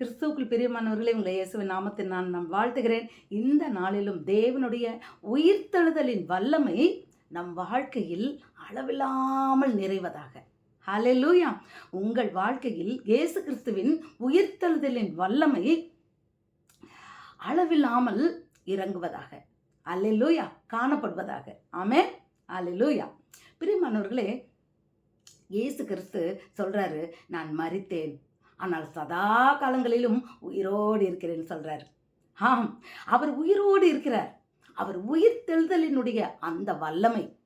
கிறிஸ்துவுக்குள் பிரியமானவர்களே உங்களை இயேசுவின் நாமத்தில் நான் நம் வாழ்த்துகிறேன். இந்த நாளிலும் தேவனுடைய உயிர்த்தெழுதலின் வல்லமை நம் வாழ்க்கையில் அளவில்லாமல் நிறைவதாக. ஹலெலூயா உங்கள் வாழ்க்கையில் இயேசு கிறிஸ்துவின் உயிர்த்தெழுதலின் வல்லமை அளவில்லாமல் இறங்குவதாக. அல்லேலூயா காணப்படுவதாக. ஆமே அல்லேலூயா பிரியமானவர்களே இயேசு கிறிஸ்து சொல்கிறாரு நான் மறித்தேன் ஆனால் சதா காலங்களிலும் உயிரோடு இருக்கிறேன்னு சொல்கிறார் ஆம் அவர் உயிரோடு இருக்கிறார். அவர் உயிர் தெழுதலினுடைய அந்த வல்லமை.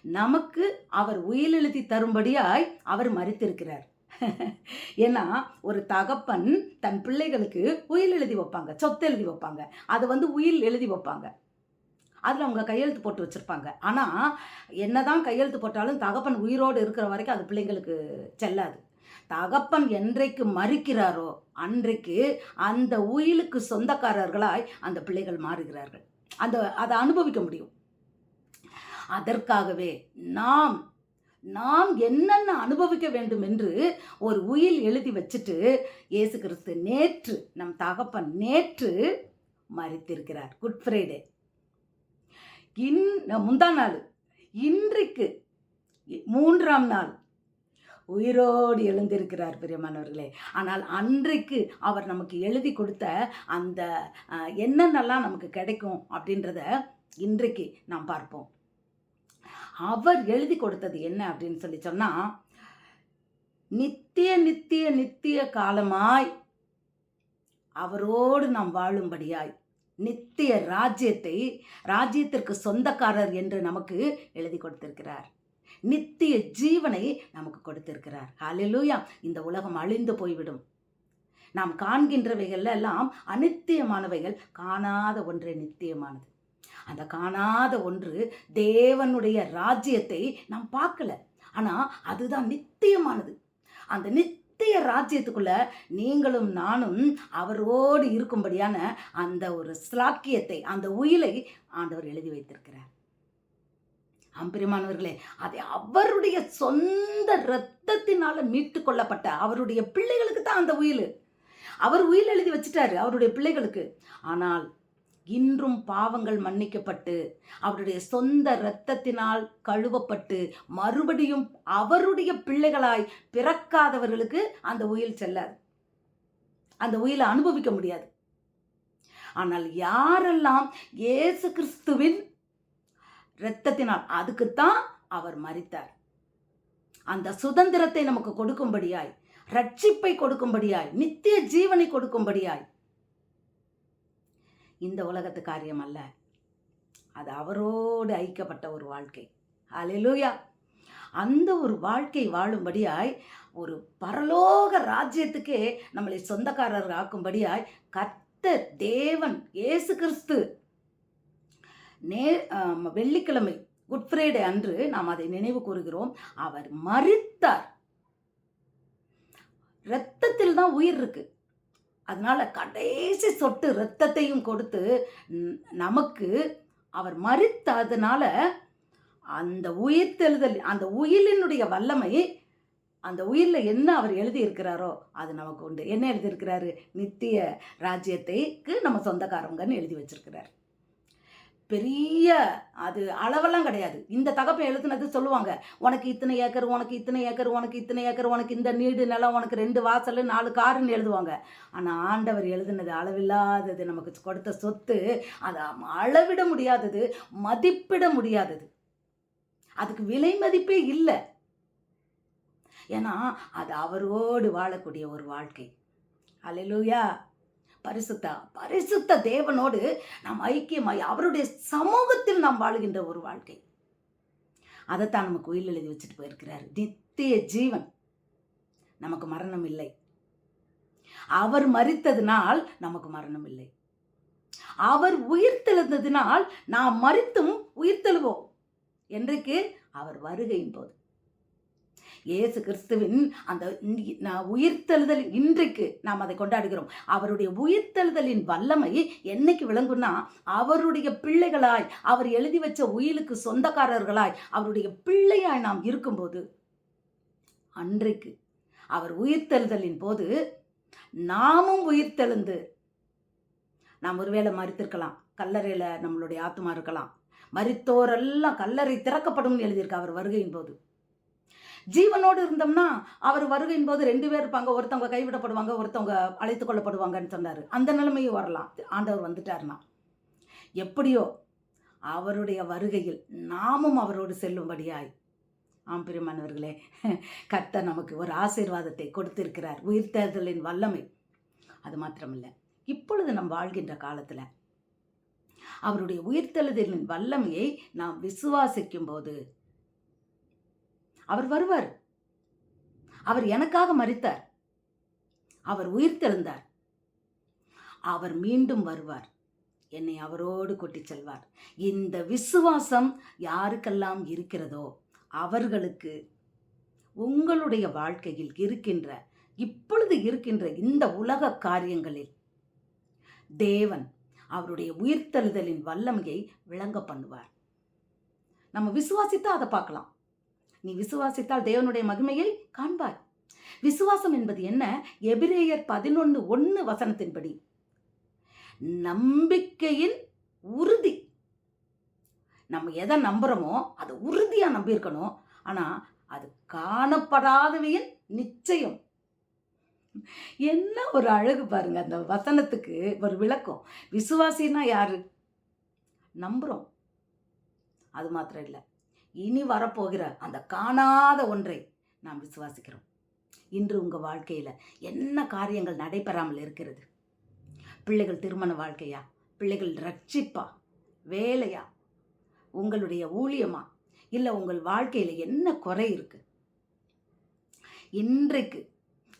நமக்கு அவர் உயிரெழுதி தரும்படியாய் அவர் மறித்திருக்கிறார். ஏன்னா ஒரு தகப்பன் தன் பிள்ளைகளுக்கு உயில் எழுதி வைப்பாங்க சொத்து எழுதி வைப்பாங்க. அது வந்து உயில் எழுதி வைப்பாங்க. அதில் அவங்க கையெழுத்து போட்டு வச்சுருப்பாங்க. ஆனால் என்னதான் கையெழுத்து போட்டாலும் தகப்பன் உயிரோடு இருக்கிற வரைக்கும் அது பிள்ளைங்களுக்கு செல்லாது. தகப்பன் என்றைக்கு மறிக்கிறாரோ அன்றைக்கு அந்த உயிலுக்கு சொந்தக்காரர்களாய் அந்த பிள்ளைகள் மாறுகிறார்கள். அந்த அதை அனுபவிக்க முடியும். அதற்காகவே நாம் நாம் என்னென்ன அனுபவிக்க வேண்டும் என்று ஒரு உயில் எழுதி வச்சுட்டு இயேசு கிறிஸ்து நேற்று நம் தகப்பன் நேற்று மறித்திருக்கிறார். Good Friday. இன் முந்தா நாள் இன்றைக்கு மூன்றாம் நாள் உயிரோடு எழுந்திருக்கிறார் பிரியமானவர்களே. ஆனால் அன்றைக்கு அவர் நமக்கு எழுதி கொடுத்த அந்த என்னென்னலாம் நமக்கு கிடைக்கும் அப்படின்றத இன்றைக்கு நாம் பார்ப்போம். அவர் எழுதி கொடுத்தது என்ன அப்படின்னு சொல்லி சொன்னால் நித்திய நித்திய நித்திய காலமாய் அவரோடு நாம் வாழும்படியாய் நித்திய ராஜ்யத்தை ராஜ்யத்திற்கு சொந்தக்காரர் என்று நமக்கு எழுதி கொடுத்திருக்கிறார். நித்திய ஜீவனை நமக்கு கொடுத்திருக்கிறார். ஹalleluya. இந்த உலகம் அழிந்து போய்விடும். நாம் காண்கின்றவைகள் எல்லாம் அனித்தியமானவைகள். காணாத ஒன்றே நித்தியமானது. அந்த காணாத ஒன்று தேவனுடைய ராஜ்யத்தை நாம் பார்க்கல. ஆனால் அதுதான் நித்தியமானது. அந்த நித்திய ராஜ்யத்துக்குள்ள நீங்களும் நானும் அவரோடு இருக்கும்படியான அந்த ஒரு ஸ்லாக்கியத்தை அந்த உயிலை ஆண்டவர் எழுதி வைத்திருக்கிறார். அம்பிரியமானவர்களே அதை அவருடைய சொந்த இரத்தத்தினால மீட்டு கொள்ளப்பட்ட அவருடைய பிள்ளைகளுக்கு தான் அந்த உயில். அவர் உயில் எழுதி வச்சிட்டாரு அவருடைய பிள்ளைகளுக்கு. ஆனால் இன்றும் பாவங்கள் மன்னிக்கப்பட்டு அவருடைய சொந்த இரத்தத்தினால் கழுவப்பட்டு மறுபடியும் அவருடைய பிள்ளைகளாய் பிறக்காதவர்களுக்கு அந்த உயில் செல்லாது. அந்த உயிலை அனுபவிக்க முடியாது. ஆனால் யாரெல்லாம் இயேசு கிறிஸ்துவின் இரத்தத்தினால் அதுக்குத்தான் அவர் மறித்தார் அந்த சுதந்திரத்தை நமக்கு கொடுக்கும்படியாய் ரட்சிப்பை கொடுக்கும்படியாய் நித்திய ஜீவனை கொடுக்கும்படியாய். இந்த உலகத்து காரியம் அல்ல. அது அவரோடு ஐக்கப்பட்ட ஒரு வாழ்க்கை. அலையிலூயா அந்த ஒரு வாழ்க்கை வாழும்படியாய் ஒரு பரலோக ராஜ்யத்துக்கே நம்மளை சொந்தக்காரர் ஆக்கும்படியாய் கர்த்தர் தேவன் இயேசு கிறிஸ்து நே வெள்ளிக்கிழமை குட் ஃப்ரைடே அன்று நாம் அதை நினைவு கூறுகிறோம். அவர் மறித்தார் இரத்தத்தில் தான் உயிர் இருக்கு. அதனால கடைசி சொட்டு இரத்தத்தையும் கொடுத்து நமக்கு அவர் மறித்ததுனால அந்த உயிர் தெழுதல் அந்த உயிலினுடைய வல்லமை அந்த உயிரில் என்ன அவர் எழுதியிருக்கிறாரோ அது நமக்கு உண்டு. என்ன எழுதியிருக்கிறாரு? நித்திய ராஜ்யத்தைக்கு நம்ம சொந்தக்காரங்கன்னு எழுதி வச்சிருக்கிறார். பெரிய அது அளவெல்லாம் கிடையாது. இந்த தகப்பை எழுதுனது சொல்லுவாங்க உனக்கு இத்தனை ஏக்கர் உனக்கு இத்தனை ஏக்கர் உனக்கு இத்தனை ஏக்கர் உனக்கு இந்த நீடு நிலம் உனக்கு ரெண்டு வாசல் நாலு காருன்னு எழுதுவாங்க. ஆனால் ஆண்டவர் எழுதுனது அளவில்லாதது நமக்கு கொடுத்த சொத்து அது அளவிட முடியாதது மதிப்பிட முடியாதது. அதுக்கு விலை மதிப்பே இல்லை. ஏன்னா அது அவரோடு வாழக்கூடிய ஒரு வாழ்க்கை. அலையிலூயா பரிசுத்த பரிசுத்த தேவனோடு நாம் ஐக்கியமாய் அவருடைய சமூகத்தில் நாம் வாழுகின்ற ஒரு வாழ்க்கை. அதைத்தான் நமக்கு உயில் எழுதி வச்சுட்டு போயிருக்கிறார். நித்திய ஜீவன். நமக்கு மரணம் இல்லை. அவர் மறித்ததினால் நமக்கு மரணம் இல்லை. அவர் உயிர்த்தெழுந்ததினால் நாம் மறித்தும் உயிர்த்தெழுவோம். என்றைக்கு? அவர் வருகையின் போது இயேசு கிறிஸ்துவின் அந்த உயிர்த்தெழுதல் இன்றைக்கு நாம் அதை கொண்டாடுகிறோம். அவருடைய உயிர்த்தெழுதலின் வல்லமை என்னைக்கு விளங்கும்னா அவருடைய பிள்ளைகளாய் அவர் எழுதி வச்ச உயிலுக்கு சொந்தக்காரர்களாய் அவருடைய பிள்ளையாய் நாம் இருக்கும்போது அன்றைக்கு அவர் உயிர்த்தெழுதலின் போது நாமும் உயிர்த்தெழுந்து நாம் ஒருவேளை மறித்திருக்கலாம். கல்லறையில் நம்மளுடைய ஆத்மா இருக்கலாம். மறித்தோரெல்லாம் கல்லறை திறக்கப்படும் எழுதியிருக்கு அவர் வருகையின் போது. ஜீவனோடு இருந்தோம்னா அவர் வருகையின் போது ரெண்டு பேர் இருப்பாங்க ஒருத்தவங்க கைவிடப்படுவாங்க ஒருத்தவங்க அழைத்து கொள்ளப்படுவாங்கன்னு சொன்னார். அந்த நிலைமையும் வரலாம். ஆண்டவர் வந்துட்டார்னா எப்படியோ அவருடைய வருகையில் நாமும் அவரோடு செல்லும்படியாய். ஆம் பெருமானவர்களே கர்த்தர் நமக்கு ஒரு ஆசீர்வாதத்தை கொடுத்திருக்கிறார். உயிர்த்தேர்தலின் வல்லமை. அது மாத்திரமில்லை. இப்பொழுது நம் வாழ்கின்ற காலத்தில் அவருடைய உயிர்த்தெழுதலின் வல்லமையை நாம் விசுவாசிக்கும் போது அவர் வருவார். அவர் எனக்காக மறித்தார் அவர் உயிர்த்தெழுந்தார் அவர் மீண்டும் வருவார். என்னை அவரோடு கொட்டிச் செல்வார். இந்த விசுவாசம் யாருக்கெல்லாம் இருக்கிறதோ அவர்களுக்கு உங்களுடைய வாழ்க்கையில் இருக்கின்ற இப்பொழுது இருக்கின்ற இந்த உலக காரியங்களில் தேவன் அவருடைய உயிர்த்தெழுதலின் வல்லமையை விளங்க பண்ணுவார். நம்ம விசுவாசித்தா அதை பார்க்கலாம். நீ விசுவாசித்தால் தேவனுடைய மகிமையை காண்பாய். விசுவாசம் என்பது என்ன? எபிரேயர் பதினொன்று ஒன்று வசனத்தின்படி. நம்பிக்கையின் உறுதி. நம்ம எதை நம்புகிறோமோ அதை உறுதியாக நம்பியிருக்கணும். ஆனால் அது காணப்படாதவையின் நிச்சயம். என்ன ஒரு அழகு பாருங்க அந்த வசனத்துக்கு ஒரு விளக்கம். விசுவாசின்னா யாரு? நம்புகிறோம் அது மாத்திரம் இல்லை. இனி வரப்போகிற அந்த காணாத ஒன்றை நாம் விசுவாசிக்கிறோம். இன்று உங்கள் வாழ்க்கையில் என்ன காரியங்கள் நடைபெறாமல் இருக்கிறது? பிள்ளைகள் திருமண வாழ்க்கையா? பிள்ளைகள் ரட்சிப்பா? வேலையா? உங்களுடைய ஊழியமா? இல்லை உங்கள் வாழ்க்கையில் என்ன குறை இருக்கு? இன்றைக்கு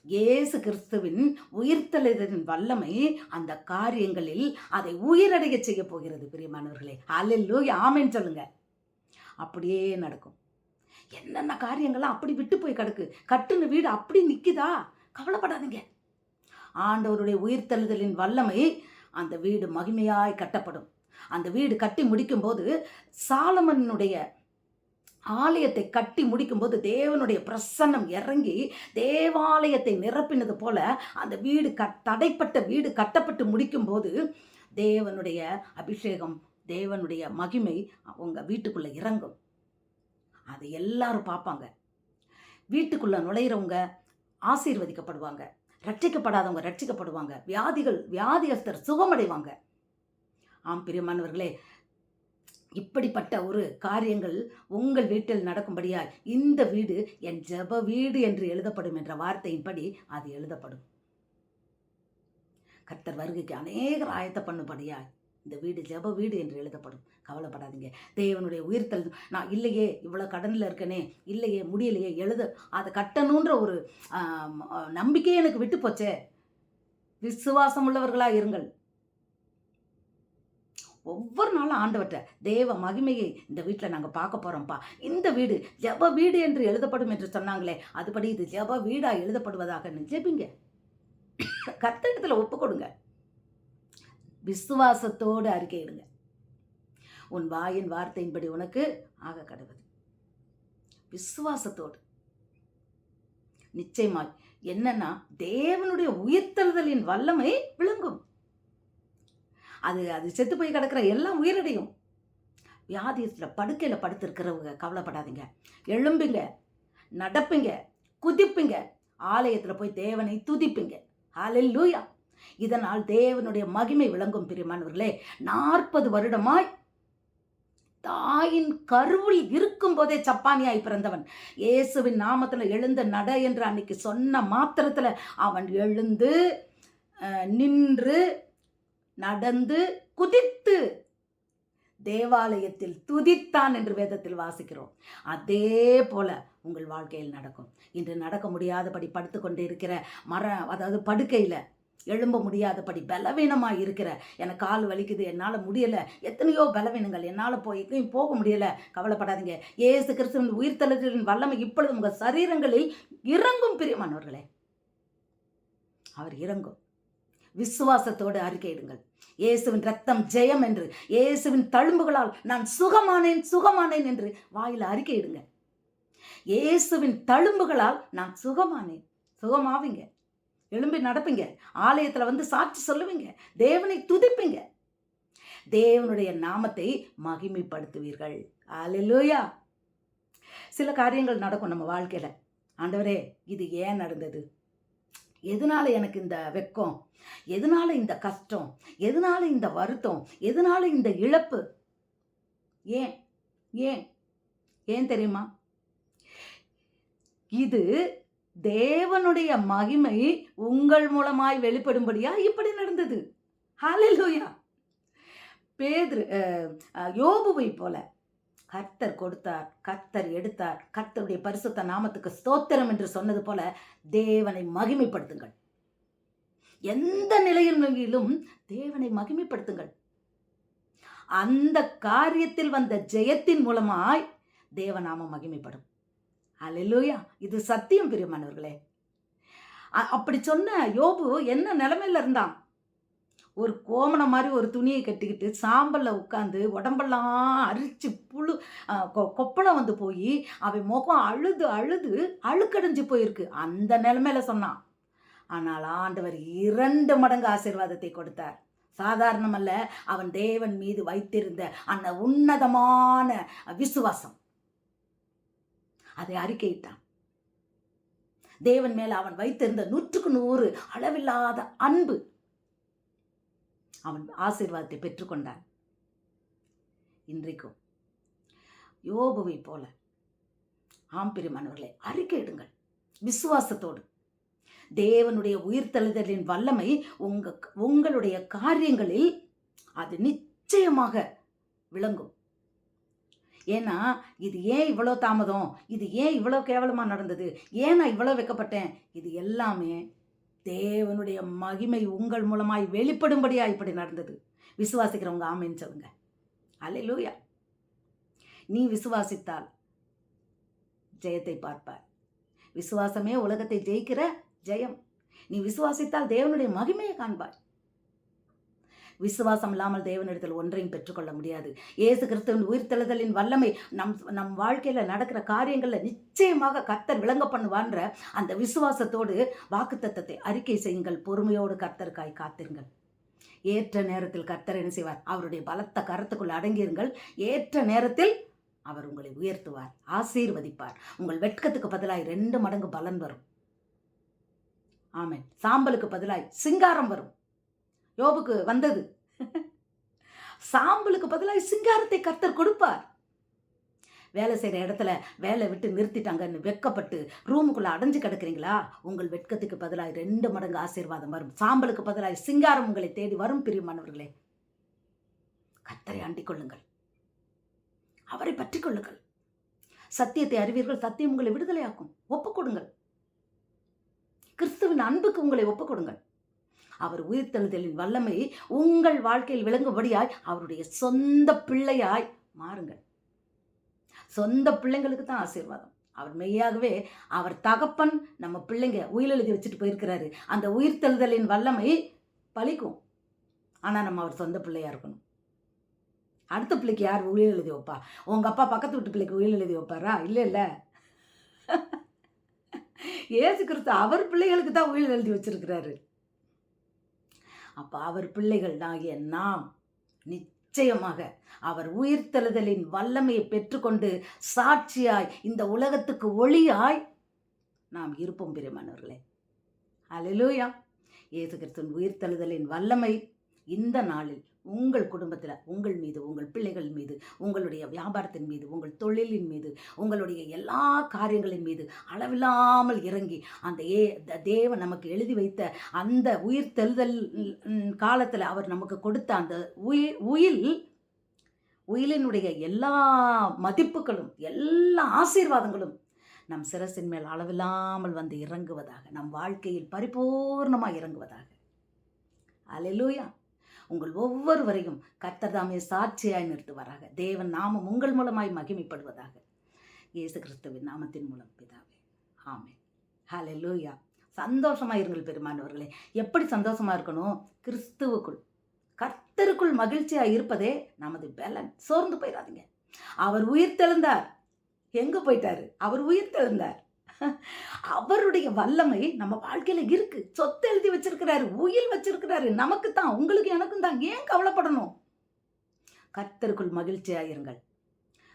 இயேசு கிறிஸ்துவின் உயிர்த்தெழுதலின் வல்லமை அந்த காரியங்களில் அதை உயிரடைய செய்ய போகிறது பிரியமானவர்களே. அல்லூ ஆமென்னு சொல்லுங்கள் அப்படியே நடக்கும். என்னென்ன காரியங்கள்லாம் அப்படி விட்டு போய் கிடக்கு? கட்டுன வீடு அப்படி நிற்குதா கவலைப்படாதீங்க. ஆண்டவருடைய உயிர்த்தெழுதலின் வல்லமை அந்த வீடு மகிமையாய் கட்டப்படும். அந்த வீடு கட்டி முடிக்கும்போது சாலமனுடைய ஆலயத்தை கட்டி முடிக்கும்போது தேவனுடைய பிரசன்னம் இறங்கி தேவாலயத்தை நிரப்பினது போல அந்த வீடு க தடைப்பட்ட வீடு கட்டப்பட்டு முடிக்கும்போது தேவனுடைய அபிஷேகம் தேவனுடைய மகிமை உங்கள் வீட்டுக்குள்ளே இறங்கும். அதை எல்லாரும் பார்ப்பாங்க. வீட்டுக்குள்ளே நுழையிறவங்க ஆசீர்வதிக்கப்படுவாங்க. ரட்சிக்கப்படாதவங்க ரட்சிக்கப்படுவாங்க. வியாதிகள் வியாதியஸ்தர் சுகமடைவாங்க. ஆம் பிரியமானவர்களே இப்படிப்பட்ட ஒரு காரியங்கள் உங்கள் வீட்டில் நடக்கும்படியால் இந்த வீடு என் ஜெப வீடு என்று எழுதப்படும் என்ற வார்த்தையின்படி அது எழுதப்படும். கர்த்தர் வருகைக்கு அநேகர் ஆயத்த பண்ணும்படியாய் இந்த வீடு ஜெப வீடு என்று எழுதப்படும். கவலைப்படாதீங்க. தேவனுடைய உயிர்த்தல் நான் இல்லையே இவ்வளோ கடனில் இருக்கனே இல்லையே முடியலையே எழுத அதை கட்டணுன்ற ஒரு நம்பிக்கையே எனக்கு விட்டு போச்சே. விசுவாசம் உள்ளவர்களாக இருங்கள். ஒவ்வொரு நாளும் ஆண்டவற்ற தேவ மகிமையை இந்த வீட்டில் நாங்கள் பார்க்க போகிறோம்ப்பா இந்த வீடு ஜெப வீடு என்று எழுதப்படும் என்று சொன்னாங்களே அதுபடி இது ஜெப வீடாக எழுதப்படுவதாக ஜெபிங்க. கத்திடத்தில் ஒப்பு கொடுங்க. விசுவாசத்தோடு அறிக்கையிடுங்க உன் வாயின் வார்த்தையின்படி உனக்கு ஆக கடவுது விசுவாசத்தோடு. நிச்சயமாய் என்னன்னா தேவனுடைய உயிர்த்தெழுதலின் வல்லமை விளங்கும். அது அது செத்து போய் கிடக்கிற எல்லாம் உயிரடையும். வியாதியத்தில் படுக்கையில் படுத்திருக்கிறவங்க கவலைப்படாதீங்க. எழும்புங்க நடப்புங்க குதிப்புங்க. ஆலயத்தில் போய் தேவனை துதிப்புங்க. ஹாலில் லூயா இதனால் தேவனுடைய மகிமை விளங்கும் பிரியமானவர்களே நாற்பது வருடமாய் தாயின் கருவில் இருக்கும் போதே சப்பானியாய் பிறந்தவன். இயேசுவின் நாமத்தில் எழுந்த நட என்று அன்னைக்கு சொன்ன மாத்திரத்தில் அவன் எழுந்து நின்று நடந்து குதித்து தேவாலயத்தில் துதித்தான் என்று வேதத்தில் வாசிக்கிறோம். அதே போல உங்கள் வாழ்க்கையில் நடக்கும். இன்று நடக்க முடியாதபடி படுத்துக்கொண்டு இருக்கிற மர அதாவது படுக்கையில் எழும்ப முடியாதபடி பலவீனமாக இருக்கிற. எனக்கு கால் வலிக்குது என்னால் முடியலை. எத்தனையோ பலவீனங்கள். என்னால் போய் எங்கேயும் போக முடியலை. கவலைப்படாதீங்க. ஏசு கிறிஸ்துவின் உயிர்த்தலத்தின் வல்லமை இப்பொழுது உங்கள் சரீரங்களில் இறங்கும் பிரியமானவர்களே. அவர் இறங்கும். விசுவாசத்தோடு அறிக்கையிடுங்கள் இயேசுவின் ரத்தம் ஜெயம் என்று இயேசுவின் தழும்புகளால் நான் சுகமானேன் சுகமானேன் என்று வாயில் அறிக்கையிடுங்க இயேசுவின் தழும்புகளால் நான் சுகமானேன். சுகமாவீங்க. எழும்பி நடப்பீங்க. ஆலயத்தில் வந்து சாட்சி சொல்லுவீங்க. தேவனை துதிப்பீங்க. தேவனுடைய நாமத்தை மகிமைப்படுத்துவீர்கள். அல்லேலூயா சில காரியங்கள் நடக்கும் நம்ம வாழ்க்கையில். ஆண்டவரே இது ஏன் நடந்தது? எதனால எனக்கு இந்த வெக்கம்? எதனால இந்த கஷ்டம்? எதனால இந்த வருத்தம்? எதனால இந்த இழப்பு? ஏன்? ஏன்? ஏன் தெரியுமா? இது தேவனுடைய மகிமை உங்கள் மூலமாய் வெளிப்படும்படியா இப்படி நடந்தது. ஹalleluya. பேதுரு யோபுவை போல கர்த்தர் கொடுத்தார் கர்த்தர் எடுத்தார் கர்த்தருடைய பரிசுத்த நாமத்துக்கு ஸ்தோத்திரம் என்று சொன்னது போல தேவனை மகிமைப்படுத்துங்கள். எந்த நிலையிலும் தேவனை மகிமைப்படுத்துங்கள். அந்த காரியத்தில் வந்த ஜெயத்தின் மூலமாய் தேவநாமம் மகிமைப்படும். அல்லேலூயா இது சத்தியம் பிரியமானவர்களே. அப்படி சொன்ன யோபு என்ன நிலமையில இருந்தான்? ஒரு கோமணம் மாதிரி ஒரு துணியை கட்டிக்கிட்டு சாம்பலில் உட்காந்து உடம்பெல்லாம் அரிச்சு புழு கொ- கொப்பளம் வந்து போய் அவன் முகம் அழுது அழுது அழுக்கடைஞ்சு போயிருக்கு. அந்த நிலமையில சொன்னான். ஆனால் ஆண்டவர் இரண்டு மடங்கு ஆசீர்வாதத்தை கொடுத்தார். சாதாரணமல்ல அவன் தேவன் மீது வைத்திருந்த அந்த உன்னதமான விசுவாசம். அதை அறிக்கையிட்டான். தேவன் மேல அவன் வைத்திருந்த நூற்றுக்கு நூறு அளவில்லாத அன்பு அவன் ஆசீர்வாதத்தை பெற்றுக்கொண்டான். இன்றைக்கும் யோபுவை போல ஆம்பிரிமானவர்களை அறிக்கையிடுங்கள். விசுவாசத்தோடு. தேவனுடைய உயிர்த்தெழுதலின் வல்லமை உங்க உங்களுடைய காரியங்களில் அது நிச்சயமாக விளங்கும். ஏன்னா இது ஏன் இவ்வளோ தாமதம்? இது ஏன் இவ்வளோ கேவலமாக நடந்தது? ஏன் நான் இவ்வளோ வைக்கப்பட்டேன்? இது எல்லாமே தேவனுடைய மகிமை உங்கள் மூலமாய் வெளிப்படும்படியாக இப்படி நடந்தது. விசுவாசிக்கிறவங்க ஆமேன்னு சொல்லுங்க. அல்லேலூயா நீ விசுவாசித்தால் ஜெயத்தை பார்ப்பார் விசுவாசமே உலகத்தை ஜெயிக்கிற ஜெயம். நீ விசுவாசித்தால் தேவனுடைய மகிமையை காண்பாய். விசுவாசம் இல்லாமல் தேவனிடத்தில் ஒன்றையும் பெற்றுக்கொள்ள முடியாது. ஏசு கிறிஸ்துவின் உயிர்த்தெழுதலின் வல்லமை நம் நம் வாழ்க்கையில் நடக்கிற காரியங்களில் நிச்சயமாக கர்த்தர் விளங்க பண்ணுவான்ற அந்த விசுவாசத்தோடு வாக்குத்தத்தத்தை அறிக்கை செய்யுங்கள். பொறுமையோடு கர்த்தருக்காய் காத்திருங்கள். ஏற்ற நேரத்தில் கர்த்தர் என்ன செய்வார்? அவருடைய பலத்த கரத்துக்குள் அடங்கியிருங்கள். ஏற்ற நேரத்தில் அவர் உங்களை உயர்த்துவார் ஆசீர்வதிப்பார். உங்கள் வெட்கத்துக்கு பதிலாய் ரெண்டு மடங்கு பலன் வரும். ஆமென். சாம்பலுக்கு பதிலாய் சிங்காரம் வரும். யோபுக்கு வந்தது. சாம்பலுக்கு பதிலாக சிங்காரத்தை கர்த்தர் கொடுப்பார். வேலை செய்கிற இடத்துல வேலை விட்டு நிறுத்திட்டாங்கன்னு வெட்கப்பட்டு ரூமுக்குள்ளே அடைஞ்சு கிடக்குறீங்களா? உங்கள் வெட்கத்துக்கு பதிலாக ரெண்டு மடங்கு ஆசீர்வாதம் வரும். சாம்பலுக்கு பதிலாக சிங்காரம் உங்களை தேடி வரும் பிரியமானவர்களே. கத்தரை அண்டிக் கொள்ளுங்கள். அவரை பற்றி கொள்ளுங்கள். சத்தியத்தை அறிவீர்கள் சத்தியம் உங்களை விடுதலையாக்கும். ஒப்புக் கொடுங்கள். கிறிஸ்துவின் அன்புக்கு உங்களை ஒப்புக் கொடுங்கள். அவர் உயிர்த்தெழுதலின் வல்லமை உங்கள் வாழ்க்கையில் விளங்கும்படியாய் அவருடைய சொந்த பிள்ளையாய் மாறுங்கள். சொந்த பிள்ளைங்களுக்கு தான் ஆசீர்வாதம். அவர் மெய்யாகவே அவர் தகப்பன் நம்ம பிள்ளைங்க உயிரெழுதி வச்சுட்டு போயிருக்கிறாரு. அந்த உயிர்த்தெழுதலின் வல்லமை பலிக்கும். ஆனால் நம்ம அவர் சொந்த பிள்ளையாக இருக்கணும். அடுத்த பிள்ளைக்கு யார் உயிர் எழுதி வைப்பா? உங்கள் அப்பா பக்கத்து வீட்டு பிள்ளைக்கு உயிர் எழுதி வைப்பாரா? இல்லை இல்லை. ஏசு கிறிஸ்து அவர் பிள்ளைகளுக்கு தான் உயிர் எழுதி வச்சிருக்கிறாரு. அப்போ அவர் பிள்ளைகள் ஆகிய நாம் நிச்சயமாக அவர் உயிர்த்தெழுதலின் வல்லமையை பெற்றுக்கொண்டு சாட்சியாய் இந்த உலகத்துக்கு ஒளியாய் நாம் இருப்போம் பிரியமானவர்களே. அல்லேலூயா இயேசு கிறிஸ்துவின் உயிர்த்தெழுதலின் வல்லமை இந்த நாளில் உங்கள் குடும்பத்தில் உங்கள் மீது உங்கள் பிள்ளைகள் மீது உங்களுடைய வியாபாரத்தின் மீது உங்கள் தொழிலின் மீது உங்களுடைய எல்லா காரியங்களின் மீது அளவில்லாமல் இறங்கி அந்த ஏ த- தேவன் நமக்கு எழுதி வைத்த அந்த உயிர் தெழுதல் காலத்தில் அவர் நமக்கு கொடுத்த அந்த உயிர் உயில் உயிலினுடைய எல்லா மதிப்புகளும் எல்லா ஆசீர்வாதங்களும் நம் சிரசின் மேல் அளவில்லாமல் வந்து இறங்குவதாக நம் வாழ்க்கையில் பரிபூர்ணமாக இறங்குவதாக. அலையிலூயா. உங்கள் ஒவ்வொருவரையும் கர்த்தர் தாமே சாட்சியாய் நிறுத்துவாராக. தேவன் நாமம் உங்கள் மூலமாய் மகிமைப்படுவதாக. இயேசு கிறிஸ்துவின் நாமத்தின் மூலம் பிதாவே. ஹலோ லூயா சந்தோஷமா இருங்கள் பெருமானவர்களே. எப்படி சந்தோஷமா இருக்கணும்? கிறிஸ்துவுக்குள். கர்த்தருக்குள் மகிழ்ச்சியாக இருப்பதே நமது பலன். சோர்ந்து போயிடாதீங்க அவர் உயிர் தெழுந்தார். எங்கே போயிட்டாரு? அவர் உயிர் தெழுந்தார். அவருடைய வல்லமை நம்ம வாழ்க்கையில இருக்கு. சொத்து எழுதி வச்சிருக்கிறாரு உயில் வச்சிருக்கிறாரு. நமக்கு தான் உங்களுக்கு எனக்கும் தான். ஏன் கவலைப்படணும்? கர்த்தருக்குள் மகிழ்ச்சியாயிருங்கள்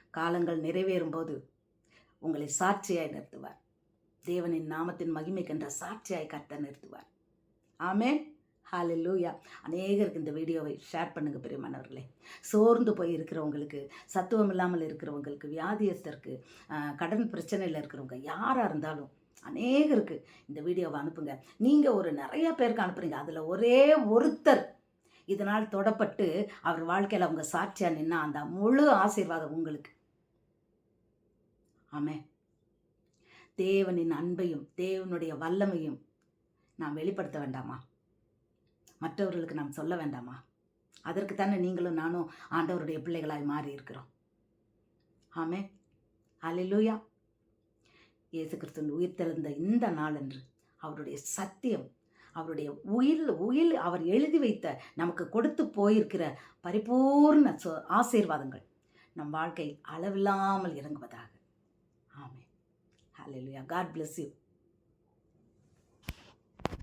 காலங்கள் நிறைவேறும் போது உங்களை சாட்சியாய் நிறுத்துவார். தேவனின் நாமத்தின் மகிமைக்கென்ற சாட்சியாய் கர்த்தர் நிறுத்துவார். ஆமேன். ஹalleluya. அநேகருக்கு இந்த வீடியோவை ஷேர் பண்ணுங்கள் பெரியமானவர்களே. சோர்ந்து போய் இருக்கிறவங்களுக்கு சத்துவம் இல்லாமல் இருக்கிறவங்களுக்கு வியாதியஸ்தருக்கு கடன் பிரச்சனையில் இருக்கிறவங்க யாராக இருந்தாலும் அநேகருக்கு இந்த வீடியோவை அனுப்புங்க. நீங்கள் ஒரு நிறைய பேருக்கு அனுப்புறீங்க. அதில் ஒரே ஒருத்தர் இதனால் தொடப்பட்டு அவர் வாழ்க்கையில் அவங்க சாட்சியாக நின்னா அந்த முழு ஆசீர்வாதம் உங்களுக்கு. ஆமே தேவனின் அன்பையும் தேவனுடைய வல்லமையும் நாம் வெளிப்படுத்த வேண்டாமா? மற்றவர்களுக்கு நாம் சொல்ல வேண்டாமா? அதற்கு தானே நீங்களும் நானும் ஆண்டவருடைய பிள்ளைகளாய் மாறி இருக்கிறோம் ஆமே அலிலூயா இயேசு கிறிஸ்துவின் உயிர் திறந்த இந்த நாளன்று அவருடைய சத்தியம் அவருடைய உயிர் உயிர் அவர் எழுதி வைத்த நமக்கு கொடுத்து போயிருக்கிற பரிபூர்ண சொ- ஆசீர்வாதங்கள் நம் வாழ்க்கை அளவில்லாமல் இறங்குவதாக. ஆமே ஹalleluya. God bless you